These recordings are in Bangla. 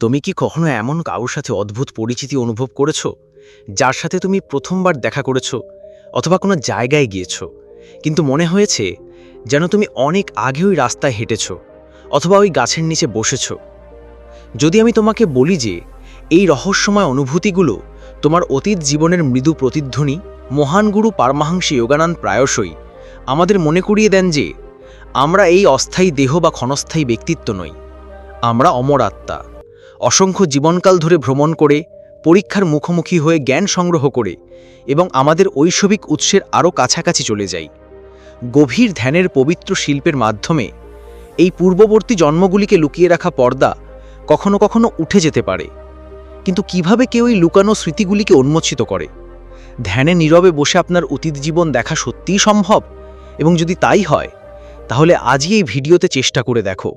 তুমি কি কখনো এমন কারোর সাথে অদ্ভুত পরিচিতি অনুভব করেছ, যার সাথে তুমি প্রথমবার দেখা করেছ অথবা কোনো জায়গায় গিয়েছ? কিন্তু মনে হয়েছে যেন তুমি অনেক আগে ওই রাস্তায় হেঁটেছ অথবা ওই গাছের নিচে বসেছ। যদি আমি তোমাকে বলি যে এই রহস্যময় অনুভূতিগুলো তোমার অতীত জীবনের মৃদু প্রতিধ্বনি, মহান গুরু পারমাহাংসী যোগানন্দ প্রায়শই আমাদের মনে করিয়ে দেন যে আমরা এই অস্থায়ী দেহ বা ক্ষণস্থায়ী ব্যক্তিত্ব নই, আমরা অমর আত্মা। অসংখ্য জীবনকাল ধরে ভ্রমণ করে, পরীক্ষার মুখোমুখি হয়ে জ্ঞান সংগ্রহ করে এবং আমাদের ঐশবিক উৎসের আরও কাছাকাছি চলে যাই। গভীর ধ্যানের পবিত্র শিল্পের মাধ্যমে এই পূর্ববর্তী জন্মগুলিকে লুকিয়ে রাখা পর্দা কখনো কখনো উঠে যেতে পারে। কিন্তু কীভাবে কেউ এই লুকানো স্মৃতিগুলিকে উন্মোচিত করে? ধ্যানে নীরবে বসে আপনার অতীত জীবন দেখা সত্যিই সম্ভব? এবং যদি তাই হয়, তাহলে আজই এই ভিডিওতে চেষ্টা করে দেখো।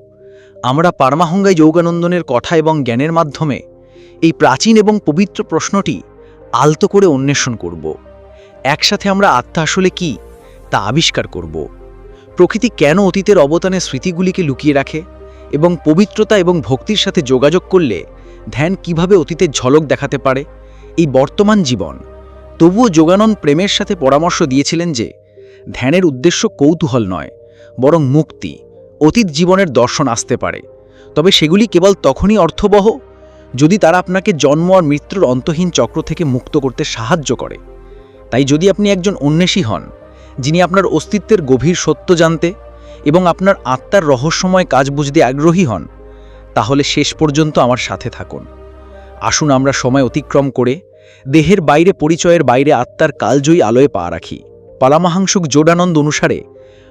আমরা পারমাহঙ্গাই যৌগানন্দনের কথা এবং জ্ঞানের মাধ্যমে এই প্রাচীন এবং পবিত্র প্রশ্নটি আলতো করে অন্বেষণ করব। একসাথে আমরা আত্মা আসলে কি তা আবিষ্কার করব। প্রকৃতি কেন অতীতের অবদানে স্মৃতিগুলিকে লুকিয়ে রাখে এবং পবিত্রতা এবং ভক্তির সাথে যোগাযোগ করলে ধ্যান কীভাবে অতীতের ঝলক দেখাতে পারে? এই বর্তমান জীবন। তবুও যোগানন্দ প্রেমের সাথে পরামর্শ দিয়েছিলেন যে ধ্যানের উদ্দেশ্য কৌতূহল নয়, বরং মুক্তি। অতীত জীবনের দর্শন আসতে পারে। তবে সেগুলি কেবল তখনই অর্থবহ, যদি তারা আপনাকে জন্ম আর মৃত্যুর অন্তহীন চক্র থেকে মুক্ত করতে সাহায্য করে। তাই যদি আপনি একজন অন্বেষী হন, যিনি আপনার অস্তিত্বের গভীর সত্য জানতে এবং আপনার আত্মার রহস্যময় কাজ বুঝতে আগ্রহী হন, তাহলে শেষ পর্যন্ত আমার সাথে থাকুন। আসুন আমরা সময় অতিক্রম করে দেহের বাইরে পরিচয়ের বাইরে আত্মার কালজয়ী আলোয় পা রাখি। পালামাহাংসুক জোডানন্দ অনুসারে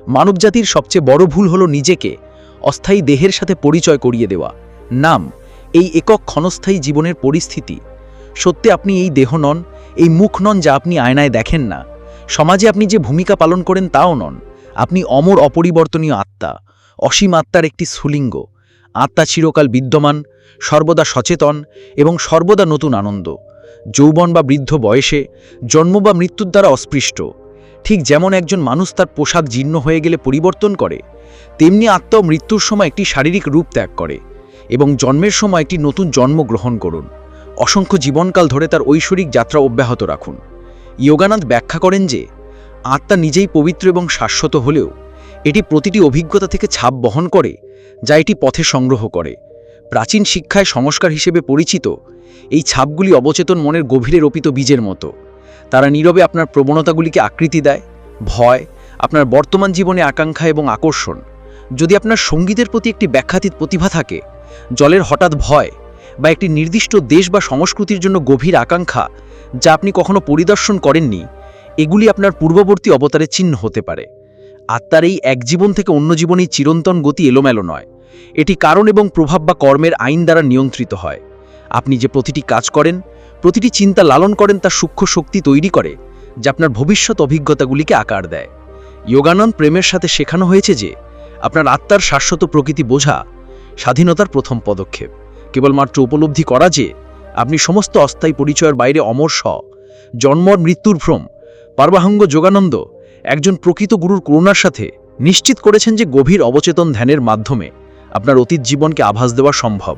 মানবজাতির সবচেয়ে বড় ভুল হলো নিজেকে অস্থায়ী দেহের সাথে পরিচয় করিয়ে দেওয়া। নাম, এই একক ক্ষণস্থায়ী জীবনের পরিস্থিতি। সত্যি আপনি এই দেহ নন, এই মুখ নন যা আপনি আয়নায় দেখেন না। সমাজে আপনি যে ভূমিকা পালন করেন তাও নন। আপনি অমর অপরিবর্তনীয় আত্মা, অসীম আত্মার একটি স্ফুলিঙ্গ। আত্মা চিরকাল বিদ্যমান, সর্বদা সচেতন এবং সর্বদা নতুন আনন্দ। যৌবন বা বৃদ্ধ বয়সে জন্ম বা মৃত্যুর দ্বারা অস্পৃষ্ট। ঠিক যেমন একজন মানুষ তার পোশাক জীর্ণ হয়ে গেলে পরিবর্তন করে, তেমনি আত্মাও মৃত্যুর সময় একটি শারীরিক রূপ ত্যাগ করে এবং জন্মের সময় একটি নতুন জন্ম গ্রহণ করুন। অসংখ্য জীবনকাল ধরে তার ঐশ্বরিক যাত্রা অব্যাহত রাখুন। যোগানন্দ ব্যাখ্যা করেন যে, আত্মা নিজেই পবিত্র এবং শাশ্বত হলেও এটি প্রতিটি অভিজ্ঞতা থেকে ছাপ বহন করে, যা এটি পথে সংগ্রহ করে। প্রাচীন শিক্ষায় সংস্কার হিসেবে পরিচিত এই ছাপগুলি অবচেতন মনের গভীরে রোপিত বীজের মতো। তারা নীরবে আপনার প্রবণতাগুলিকে আকৃতি দেয়, ভয়, আপনার বর্তমান জীবনে আকাঙ্ক্ষা এবং আকর্ষণ। যদি আপনার সঙ্গীতের প্রতি একটি ব্যাখ্যাতীত প্রতিভা থাকে, জলের হঠাৎ ভয় বা একটি নির্দিষ্ট দেশ বা সংস্কৃতির জন্য গভীর আকাঙ্ক্ষা যা আপনি কখনো পরিদর্শন করেননি, এগুলি আপনার পূর্ববর্তী অবতারের চিহ্ন হতে পারে। আত্মার এই এক জীবন থেকে অন্য জীবনেই চিরন্তন গতি এলোমেলো নয়। এটি কারণ এবং প্রভাব বা কর্মের আইন দ্বারা নিয়ন্ত্রিত হয়। আপনি যে প্রতিটি কাজ করেন প্রতিটি চিন্তা লালন করেন তা সূক্ষ্ম শক্তি তৈরি করে, যা আপনার ভবিষ্যৎ অভিজ্ঞতাগুলিকে আকার দেয়। যোগানন্দ প্রেমের সাথে শেখানো হয়েছে যে, আপনার আত্মার শাশ্বত প্রকৃতি বোঝা স্বাধীনতার প্রথম পদক্ষেপ। কেবলমাত্র উপলব্ধি করা যে, আপনি সমস্ত অস্থায়ী পরিচয়ের বাইরে অমর স জন্মর মৃত্যুর ভ্রম। পার্বাহঙ্গ যোগানন্দ একজন প্রকৃত গুরুর করুণার সাথে নিশ্চিত করেছেন যে গভীর অবচেতন ধ্যানের মাধ্যমে আপনার অতীত জীবনকে আভাস দেওয়া সম্ভব।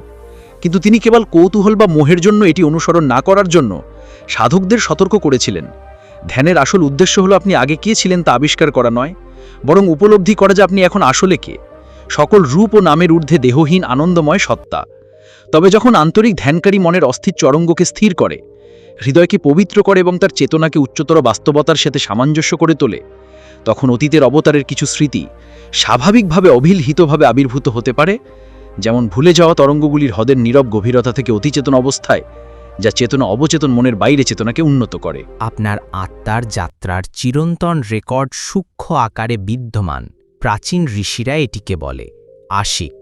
কিন্তু তিনি কেবল কৌতূহল বা মোহের জন্য এটি অনুসরণ না করার জন্য সাধকদের সতর্ক করেছিলেন। ধ্যানের আসল উদ্দেশ্য হলো আপনি আগে কে ছিলেন তা আবিষ্কার করা নয়, বরং উপলব্ধি করা যে আপনি এখন আসলে কে। সকল রূপ ও নামের ঊর্ধ্বে দেহহীন আনন্দময় সত্তা। তবে যখন আন্তরিক ধ্যানকারী মনের অস্থির চরঙ্গকে স্থির করে, হৃদয়কে পবিত্র করে এবং তার চেতনাকে উচ্চতর বাস্তবতার সাথে সামঞ্জস্য করে তোলে, তখন অতীতের অবতারের কিছু স্মৃতি স্বাভাবিকভাবে অভিলহিতভাবে আবির্ভূত হতে পারে যেমন ভুলে যাওয়া তরঙ্গগুলির হ্রদের নীরব গভীরতা থেকে অতিচেতন অবস্থায়, যা চেতনা অবচেতন মনের বাইরে চেতনাকে উন্নত করে। আপনার আত্মার যাত্রার চিরন্তন রেকর্ড সূক্ষ্ম আকারে বিদ্যমান, প্রাচীন ঋষিরা এটিকে বলে আশিক।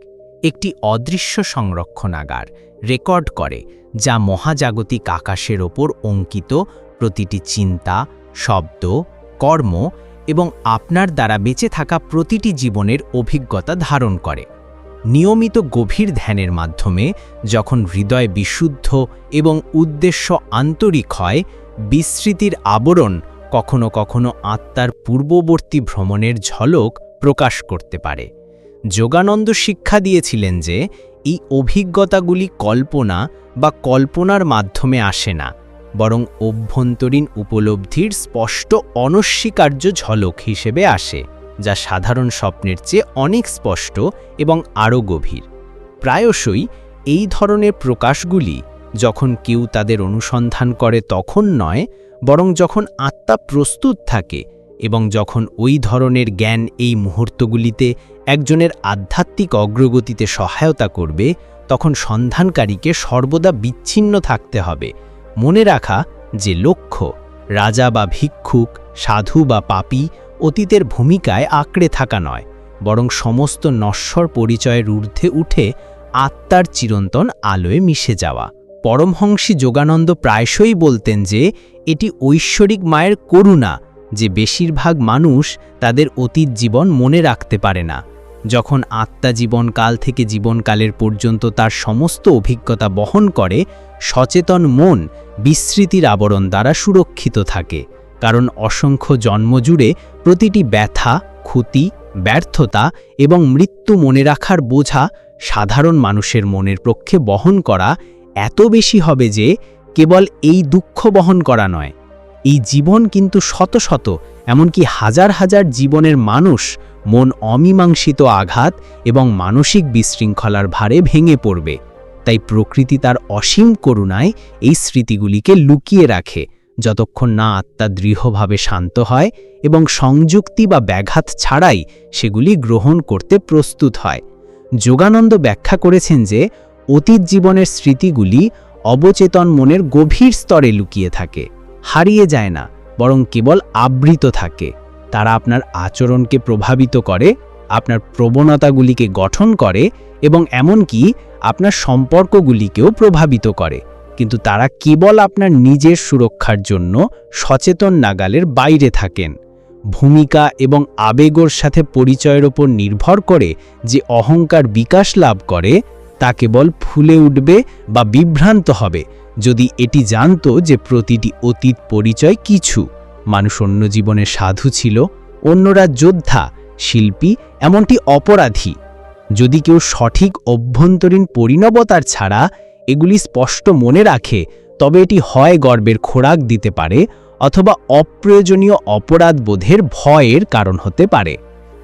একটি অদৃশ্য সংরক্ষণাগার রেকর্ড করে, যা মহাজাগতিক আকাশের ওপর অঙ্কিত প্রতিটি চিন্তা, শব্দ, কর্ম এবং আপনার দ্বারা বেঁচে থাকা প্রতিটি জীবনের অভিজ্ঞতা ধারণ করে। নিয়মিত গভীর ধ্যানের মাধ্যমে যখন হৃদয় বিশুদ্ধ এবং উদ্দেশ্য আন্তরিক হয় বিস্মৃতির আবরণ কখনো কখনো আত্মার পূর্ববর্তী ভ্রমণের ঝলক প্রকাশ করতে পারে। যোগানন্দ শিক্ষা দিয়েছিলেন যে, এই অভিজ্ঞতাগুলি কল্পনা বা কল্পনার মাধ্যমে আসে না, বরং অভ্যন্তরীণ উপলব্ধির স্পষ্ট অনস্বীকার্য ঝলক হিসেবে আসে। যা সাধারণ স্বপ্নের চেয়ে অনেক স্পষ্ট এবং আরও গভীর। প্রায়শই এই ধরনের প্রকাশগুলি যখন কেউ তাদের অনুসন্ধান করে তখন নয়, বরং যখন আত্মা প্রস্তুত থাকে এবং যখন ওই ধরনের জ্ঞান এই মুহূর্তগুলিতে একজনের আধ্যাত্মিক অগ্রগতিতে সহায়তা করবে, তখন সন্ধানকারীকে সর্বদা বিচ্ছিন্ন থাকতে হবে। মনে রাখা যে লক্ষ্য, রাজা বা ভিক্ষুক, সাধু বা পাপী অতীতের ভূমিকায় আঁকড়ে থাকা নয়, বরং সমস্ত নশ্বর পরিচয়ের ঊর্ধ্বে উঠে আত্মার চিরন্তন আলোয় মিশে যাওয়া। পরমহংসী যোগানন্দ প্রায়শই বলতেন যে, এটি ঐশ্বরিক মায়ের করুণা যে বেশিরভাগ মানুষ তাদের অতীত জীবন মনে রাখতে পারে না। যখন আত্মা জীবনকাল থেকে জীবনকালের পর্যন্ত তার সমস্ত অভিজ্ঞতা বহন করে, সচেতন মন বিস্মৃতির আবরণ দ্বারা সুরক্ষিত থাকে। কারণ অসংখ্য জন্ম জুড়ে প্রতিটি ব্যথা, ক্ষতি, ব্যর্থতা এবং মৃত্যু মনে রাখার বোঝা সাধারণ মানুষের মনের পক্ষে বহন করা এত বেশি হবে যে কেবল এই দুঃখ বহন করা নয়। এই জীবন কিন্তু শত শত, এমনকি হাজার হাজার জীবনের মানুষ মন অমীমাংসিত আঘাত এবং মানসিক বিশৃঙ্খলার ভারে ভেঙে পড়বে। তাই প্রকৃতি তার অসীম করুণায় এই স্মৃতিগুলিকে লুকিয়ে রাখে। যতক্ষণ না আত্মা দৃঢ়ভাবে শান্ত হয় এবং সংযুক্তি বা ব্যাঘাত ছাড়াই সেগুলি গ্রহণ করতে প্রস্তুত হয়। যোগানন্দ ব্যাখ্যা করেছেন যে, অতীত জীবনের স্মৃতিগুলি অবচেতন মনের গভীর স্তরে লুকিয়ে থাকে, হারিয়ে যায় না, বরং কেবল আবৃত থাকে। তারা আপনার আচরণকে প্রভাবিত করে, আপনার প্রবণতাগুলিকে গঠন করে এবং এমনকি আপনার সম্পর্কগুলিকেও প্রভাবিত করে। কিন্তু তারা কেবল আপনার নিজের সুরক্ষার জন্য সচেতন নাগালের বাইরে থাকেন। ভূমিকা এবং আবেগর সাথে পরিচয়ের ওপর নির্ভর করে যে অহংকার বিকাশ লাভ করে, তা কেবল ফুলে উঠবে বা বিভ্রান্ত হবে। যদি এটি জানত যে প্রতিটি অতীত পরিচয় কিছু, মানুষ অন্য জীবনে সাধু ছিল, অন্যরা যোদ্ধা, শিল্পী, এমনটি অপরাধী। যদি কেউ সঠিক অভ্যন্তরীণ পরিণবতার ছাড়া এগুলি স্পষ্ট মনে রাখে, তবে এটি হয় গর্বের খোরাক দিতে পারে অথবা অপ্রয়োজনীয় অপরাধ বোধের ভয়ের কারণ হতে পারে।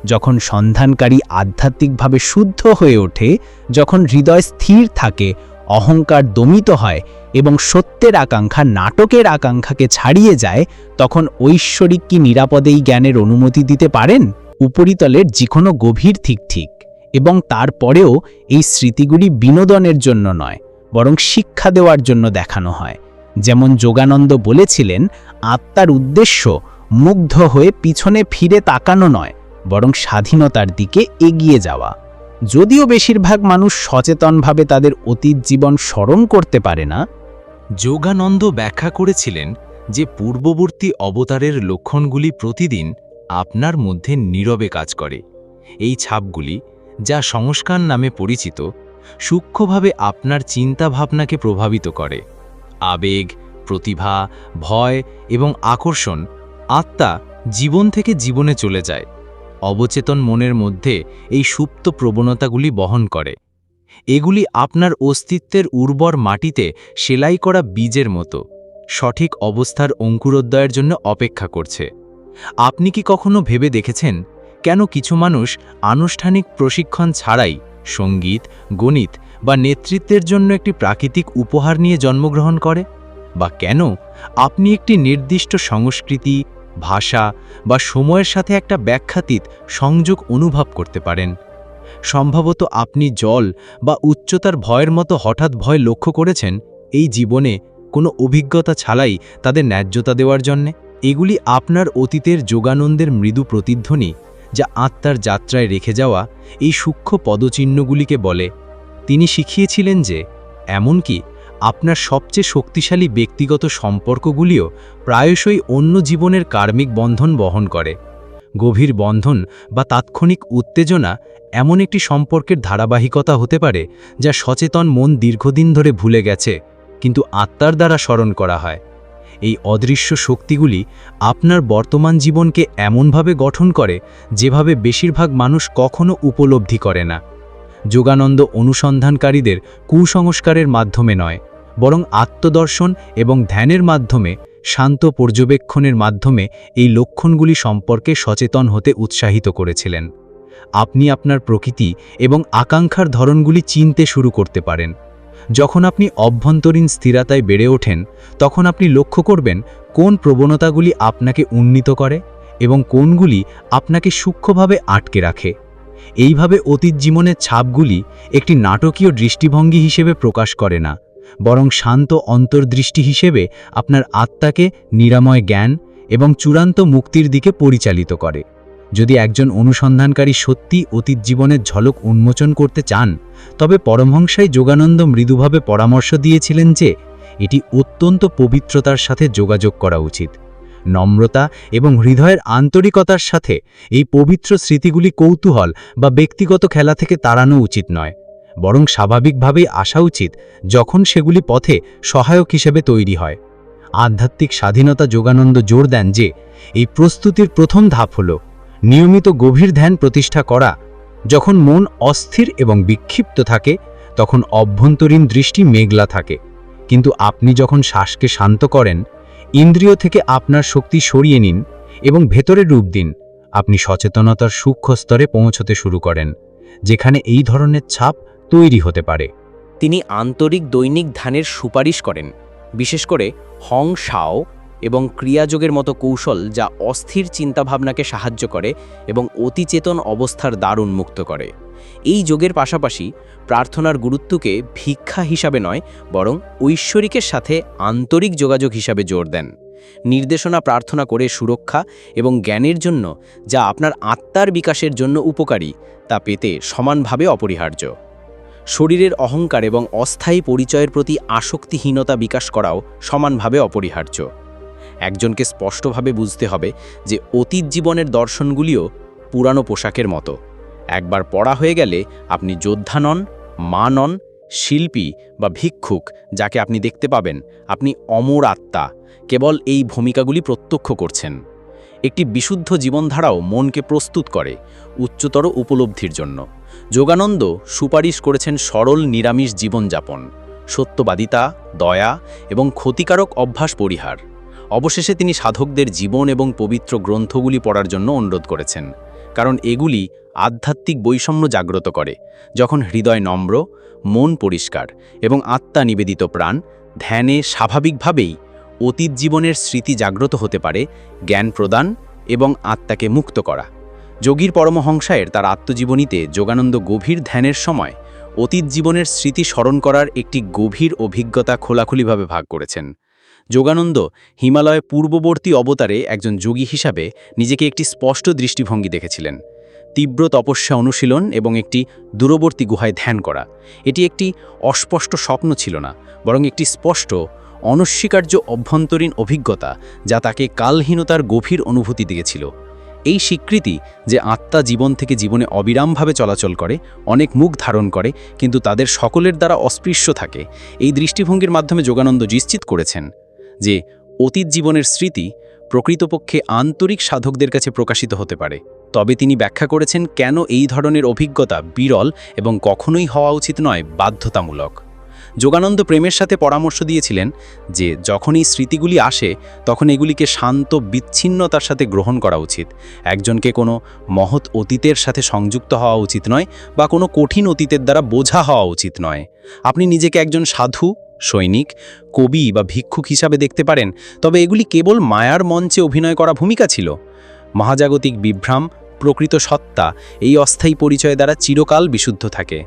যখন সন্ধানকারী আধ্যাত্মিকভাবে শুদ্ধ হয়ে ওঠে, যখন হৃদয় স্থির থাকে, অহংকার দমিত হয় এবং সত্যের আকাঙ্ক্ষা নাটকের আকাঙ্ক্ষাকে ছাড়িয়ে যায়, তখন ঐশ্বরিক কি নিরাপদেই জ্ঞানের অনুমতি দিতে পারেন? উপরিতলের যে কোনো গভীর ঠিক ঠিক এবং তারপরেও এই স্মৃতিগুলি বিনোদনের জন্য নয় বরং শিক্ষা দেওয়ার জন্য দেখানো হয়। যেমন যোগানন্দ বলেছিলেন, আত্মার উদ্দেশ্য মুগ্ধ হয়ে পিছনে ফিরে তাকানো নয়, বরং স্বাধীনতার দিকে এগিয়ে যাওয়া। যদিও বেশিরভাগ মানুষ সচেতনভাবে তাদের অতীত জীবন স্মরণ করতে পারে না। যোগানন্দ ব্যাখ্যা করেছিলেন যে পূর্ববর্তী অবতারের লক্ষণগুলি প্রতিদিন আপনার মধ্যে নীরবে কাজ করে। এই ছাপগুলি, যা সংস্কার নামে পরিচিত সূক্ষ্মভাবে আপনার চিন্তাভাবনাকে প্রভাবিত করে। আবেগ, প্রতিভা, ভয় এবং আকর্ষণ আত্মা জীবন থেকে জীবনে চলে যায়। অবচেতন মনের মধ্যে এই সুপ্ত প্রবণতাগুলি বহন করে। এগুলি আপনার অস্তিত্বের উর্বর মাটিতে সেলাই করা বীজের মতো। সঠিক অবস্থার অঙ্কুরোদ্দয়ের জন্য অপেক্ষা করছে। আপনি কি কখনো ভেবে দেখেছেন, কেন কিছু মানুষ আনুষ্ঠানিক প্রশিক্ষণ ছাড়াই সংগীত, গণিত বা নেতৃত্বের জন্য একটি প্রাকৃতিক উপহার নিয়ে জন্মগ্রহণ করে? বা কেন আপনি একটি নির্দিষ্ট সংস্কৃতি, ভাষা বা সময়ের সাথে একটা ব্যাখ্যাতীত সংযোগ অনুভব করতে পারেন? সম্ভবত আপনি জল বা উচ্চতার ভয়ের মতো হঠাৎ ভয় লক্ষ্য করেছেন এই জীবনে কোনো অভিজ্ঞতা ছাড়াই তাদের ন্যায্যতা দেওয়ার জন্যে? এগুলি আপনার অতীতের যোগানন্দের মৃদু প্রতিধ্বনি। যা আত্মার যাত্রায় রেখে যাওয়া এই সূক্ষ্ম পদচিহ্নগুলিকে বলে। তিনি শিখিয়েছিলেন যে, এমনকি আপনার সবচেয়ে শক্তিশালী ব্যক্তিগত সম্পর্কগুলিও প্রায়শই অন্য জীবনের কার্মিক বন্ধন বহন করে। গভীর বন্ধন বা তাৎক্ষণিক উত্তেজনা এমন একটি সম্পর্কের ধারাবাহিকতা হতে পারে, যা সচেতন মন দীর্ঘদিন ধরে ভুলে গেছে, কিন্তু আত্মার দ্বারা স্মরণ করা হয়। এই অদৃশ্য শক্তিগুলি আপনার বর্তমান জীবনকে এমনভাবে গঠন করে যেভাবে বেশিরভাগ মানুষ কখনো উপলব্ধি করে না। যোগানন্দ অনুসন্ধানকারীদের কুসংস্কারের মাধ্যমে নয়, বরং আত্মদর্শন এবং ধ্যানের মাধ্যমে, শান্ত পর্যবেক্ষণের মাধ্যমে এই লক্ষণগুলি সম্পর্কে সচেতন হতে উৎসাহিত করেছিলেন। আপনি আপনার প্রকৃতি এবং আকাঙ্ক্ষার ধরনগুলি চিনতে শুরু করতে পারেন। যখন আপনি অভ্যন্তরীণ স্থিরতায় বেড়ে ওঠেন, তখন আপনি লক্ষ্য করবেন কোন প্রবণতাগুলি আপনাকে উন্নীত করে এবং কোনগুলি আপনাকে সূক্ষ্মভাবে আটকে রাখে। এইভাবে অতীত জীবনের ছাপগুলি একটি নাটকীয় দৃষ্টিভঙ্গি হিসেবে প্রকাশ করে না, বরং শান্ত অন্তর্দৃষ্টি হিসেবে আপনার আত্মাকে নিরাময় জ্ঞান এবং চূড়ান্ত মুক্তির দিকে পরিচালিত করে। যদি একজন অনুসন্ধানকারী সত্যি অতীত জীবনের ঝলক উন্মোচন করতে চান তবে পরমহংসাই যোগানন্দ মৃদুভাবে পরামর্শ দিয়েছিলেন যে, এটি অত্যন্ত পবিত্রতার সাথে যোগাযোগ করা উচিত। নম্রতা এবং হৃদয়ের আন্তরিকতার সাথে এই পবিত্র স্মৃতিগুলি কৌতূহল বা ব্যক্তিগত খেলা থেকে তাড়ানো উচিত নয়। বরং স্বাভাবিকভাবেই আসা উচিত যখন সেগুলি পথে সহায়ক হিসেবে তৈরি হয়। আধ্যাত্মিক স্বাধীনতা যোগানন্দ জোর দেন যে, এই প্রস্তুতির প্রথম ধাপ হল নিয়মিত গভীর ধ্যান প্রতিষ্ঠা করা যখন মন অস্থির এবং বিক্ষিপ্ত থাকে, তখন অভ্যন্তরীণ দৃষ্টি মেঘলা থাকে। কিন্তু আপনি যখন শ্বাসকে শান্ত করেন, ইন্দ্রিয় থেকে আপনার শক্তি সরিয়ে নিন এবং ভেতরে রূপ দিন। আপনি সচেতনতার সূক্ষ্ম স্তরে পৌঁছতে শুরু করেন, যেখানে এই ধরনের ছাপ তৈরি হতে পারে। তিনি আন্তরিক দৈনিক ধ্যানের সুপারিশ করেন, বিশেষ করে হং শাও এবং ক্রিয়াযোগের মতো কৌশল যা অস্থির চিন্তাভাবনাকে সাহায্য করে এবং অতিচেতন অবস্থার দ্বার উন্মুক্ত করে। এই যোগের পাশাপাশি প্রার্থনার গুরুত্বকে ভিক্ষা হিসাবে নয়, বরং ঐশ্বরিকের সাথে আন্তরিক যোগাযোগ হিসাবে জোর দেন। নির্দেশনা প্রার্থনা করে সুরক্ষা এবং জ্ঞানের জন্য যা আপনার আত্মার বিকাশের জন্য উপকারী, তা পেতে সমানভাবে অপরিহার্য। শরীরের অহংকার এবং অস্থায়ী পরিচয়ের প্রতি আসক্তিহীনতা বিকাশ করাও সমানভাবে অপরিহার্য। একজনকে স্পষ্টভাবে বুঝতে হবে যে অতীত জীবনের দর্শনগুলিও পুরানো পোশাকের মতো। একবার পড়া হয়ে গেলে আপনি যোদ্ধা নন, মা নন, শিল্পী বা ভিক্ষুক যাকে আপনি দেখতে পাবেন, আপনি অমর আত্মা, কেবল এই ভূমিকাগুলি প্রত্যক্ষ করছেন। একটি বিশুদ্ধ জীবনধারাও মনকে প্রস্তুত করে উচ্চতর উপলব্ধির জন্য। যোগানন্দ সুপারিশ করেছেন সরল নিরামিষ জীবনযাপন, সত্যবাদিতা, দয়া এবং ক্ষতিকারক অভ্যাস পরিহার। অবশেষে তিনি সাধকদের জীবন এবং পবিত্র গ্রন্থগুলি পড়ার জন্য অনুরোধ করেছেন, কারণ এগুলি আধ্যাত্মিক বৈষম্য জাগ্রত করে, যখন হৃদয় নম্র, মন পরিষ্কার এবং আত্মা নিবেদিত প্রাণ, ধ্যানে স্বাভাবিকভাবেই অতীত জীবনের স্মৃতি জাগ্রত হতে পারে, জ্ঞান প্রদান এবং আত্মাকে মুক্ত করা। যোগীর পরমহংসায়ের তার আত্মজীবনীতে যোগানন্দ গভীর ধ্যানের সময় অতীত জীবনের স্মৃতি স্মরণ করার একটি গভীর অভিজ্ঞতা খোলাখুলিভাবে ভাগ করেছেন। যোগানন্দ হিমালয় পূর্ববর্তী অবতারে একজন যোগী হিসাবে নিজেকে একটি স্পষ্ট দৃষ্টিভঙ্গি দেখেছিলেন। তীব্র তপস্যা অনুশীলন এবং একটি দূরবর্তী গুহায় ধ্যান করা। এটি একটি অস্পষ্ট স্বপ্ন ছিল না, বরং একটি স্পষ্ট, অনস্বীকার্য অভ্যন্তরীণ অভিজ্ঞতা যা তাকে কালহীনতার গভীর অনুভূতি দিয়েছিল। এই স্বীকৃতি যে আত্মা জীবন থেকে জীবনে অবিরামভাবে চলাচল করে, অনেক মুখ ধারণ করে, কিন্তু তাদের সকলের দ্বারা অস্পৃশ্য থাকে, এই দৃষ্টিভঙ্গির মাধ্যমে যোগানন্দ নিশ্চিত করেছেন। যে অতীত জীবনের স্মৃতি প্রকৃতপক্ষে আন্তরিক সাধকদের কাছে প্রকাশিত হতে পারে। তবে তিনি ব্যাখ্যা করেছেন কেন এই ধরনের অভিজ্ঞতা বিরল এবং কখনোই হওয়া উচিত নয়, বাধ্যতামূলক। যোগানন্দ প্রেমের সাথে পরামর্শ দিয়েছিলেন যে, যখন এই স্মৃতিগুলি আসে, তখন এগুলিকে শান্ত, বিচ্ছিন্নতার সাথে গ্রহণ করা উচিত। একজনকে কোনো মহৎ অতীতের সাথে সংযুক্ত হওয়া উচিত নয় বা কোনো কঠিন অতীতের দ্বারা বোঝা হওয়া উচিত নয়। আপনি নিজেকে একজন সাধু সৈনিক, কবি বা ভিক্ষুক হিসাবে দেখতে পারেন, তবে এগুলি কেবল মায়ার মঞ্চে অভিনয় করা ভূমিকা ছিল। মহাজাগতিক বিভ্রাম, প্রকৃত সত্তা, এই অস্থায়ী পরিচয় দ্বারা চিরকাল বিশুদ্ধ থাকে।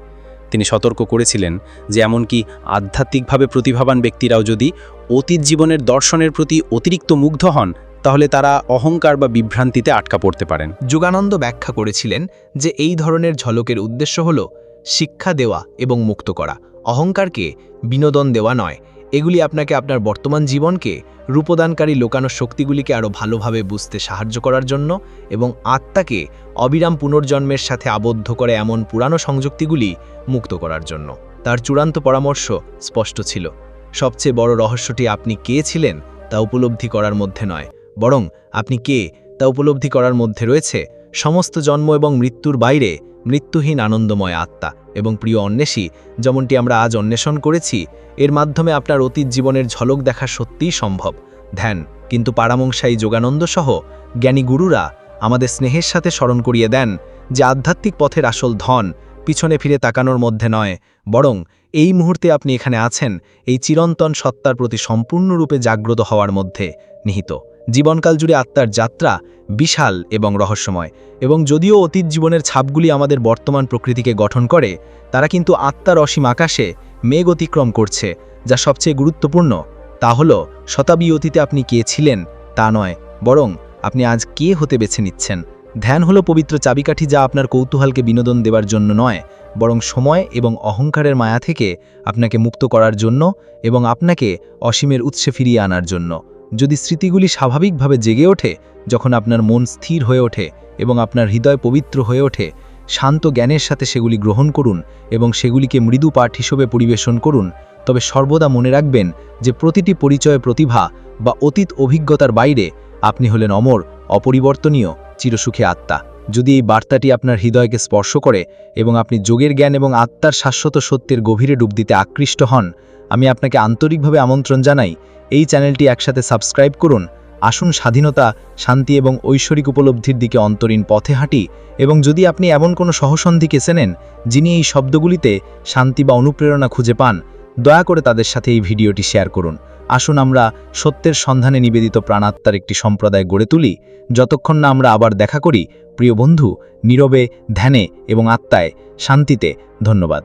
তিনি সতর্ক করেছিলেন যে এমনকি আধ্যাত্মিকভাবে প্রতিভাবান ব্যক্তিরাও যদি অতীত জীবনের দর্শনের প্রতি অতিরিক্ত মুগ্ধ হন, তাহলে তারা অহংকার বা বিভ্রান্তিতে আটকা পড়তে পারেন। যুগানন্দ ব্যাখ্যা করেছিলেন যে এই ধরনের ঝলকের উদ্দেশ্য হল শিক্ষা দেওয়া এবং মুক্ত করা। অহংকারকে বিনোদন দেওয়া নয়। এগুলি আপনাকে আপনার বর্তমান জীবনকে রূপদানকারী লোকানো শক্তিগুলিকে আরও ভালোভাবে বুঝতে সাহায্য করার জন্য এবং আত্মাকে অবিরাম পুনর্জন্মের সাথে আবদ্ধ করে এমন পুরানো সংযুক্তিগুলি মুক্ত করার জন্য। তার চূড়ান্ত পরামর্শ স্পষ্ট ছিল। সবচেয়ে বড় রহস্যটি আপনি কে ছিলেন তা উপলব্ধি করার মধ্যে নয়। বরং আপনি কে তা উপলব্ধি করার মধ্যে রয়েছে সমস্ত জন্ম এবং মৃত্যুর বাইরে মৃত্যুহীন আনন্দময় আত্মা এবং প্রিয় অন্বেষী, যেমনটি আমরা আজ অন্বেষণ করেছি, এর মাধ্যমে আপনার অতীত জীবনের ঝলক দেখা সত্যিই সম্ভব। ধ্যান, কিন্তু পারামংশায়ী যোগানন্দ সহ জ্ঞানী গুরুরা আমাদের স্নেহের সাথে স্মরণ করিয়ে দেন যে আধ্যাত্মিক পথের আসল ধন পিছনে ফিরে তাকানোর মধ্যে নয়, বরং এই মুহূর্তে আপনি এখানে আছেন, এই চিরন্তন সত্তার প্রতি সম্পূর্ণরূপে জাগ্রত হওয়ার মধ্যে নিহিত। জীবনকাল জুড়ে আত্মার যাত্রা বিশাল এবং রহস্যময়। এবং যদিও অতীত জীবনের ছাপগুলি আমাদের বর্তমান প্রকৃতিকে গঠন করে, তারা কিন্তু আত্মার অসীম আকাশে মেঘ অতিক্রম করছে, যা সবচেয়ে গুরুত্বপূর্ণ। তা হল, শতাব্দী অতীতে আপনি কে ছিলেন তা নয়, বরং আপনি আজ কে হতে বেছে নিচ্ছেন। ধ্যান হলো পবিত্র চাবিকাঠি যা আপনার কৌতূহলকে বিনোদন দেওয়ার জন্য নয়, বরং সময় এবং অহংকারের মায়া থেকে আপনাকে মুক্ত করার জন্য এবং আপনাকে অসীমের উৎসে ফিরিয়ে আনার জন্য। যদি স্মৃতিগুলি স্বাভাবিকভাবে জেগে ওঠে, যখন আপনার মন স্থির হয়ে ওঠে এবং আপনার হৃদয় পবিত্র হয়ে ওঠে, শান্ত জ্ঞানের সাথে সেগুলি গ্রহণ করুন এবং সেগুলিকে মৃদু পাঠ হিসেবে পরিবেশন করুন, তবে সর্বদা মনে রাখবেন যে প্রতিটি পরিচয় প্রতিভা বা অতীত অভিজ্ঞতার বাইরে আপনি হলেন অমর, অপরিবর্তনীয়, চিরসুখী আত্মা। যদি এই বার্তাটি আপনার হৃদয়কে স্পর্শ করে এবং আপনি যোগের জ্ঞান এবং আত্মার শাশ্বত সত্যের গভীরে ডুব দিতে আকৃষ্ট হন, আমি আপনাকে আন্তরিকভাবে আমন্ত্রণ জানাই। এই চ্যানেলটি একসাথে সাবস্ক্রাইব করুন, আসুন স্বাধীনতা, শান্তি এবং ঐশ্বরিক উপলব্ধির দিকে অন্তরীণ পথে হাঁটি এবং যদি আপনি এমন কোনো সহসন্ধি কেসে নেন যিনি এই শব্দগুলিতে শান্তি বা অনুপ্রেরণা খুঁজে পান, দয়া করে তাদের সাথে এই ভিডিওটি শেয়ার করুন। আসুন আমরা সত্যের সন্ধানে নিবেদিত প্রাণাত্মার একটি সম্প্রদায় গড়ে তুলি, যতক্ষণ না আমরা আবার দেখা করি, প্রিয় বন্ধু, নীরবে, ধ্যানে এবং আত্মায় শান্তিতে ধন্যবাদ।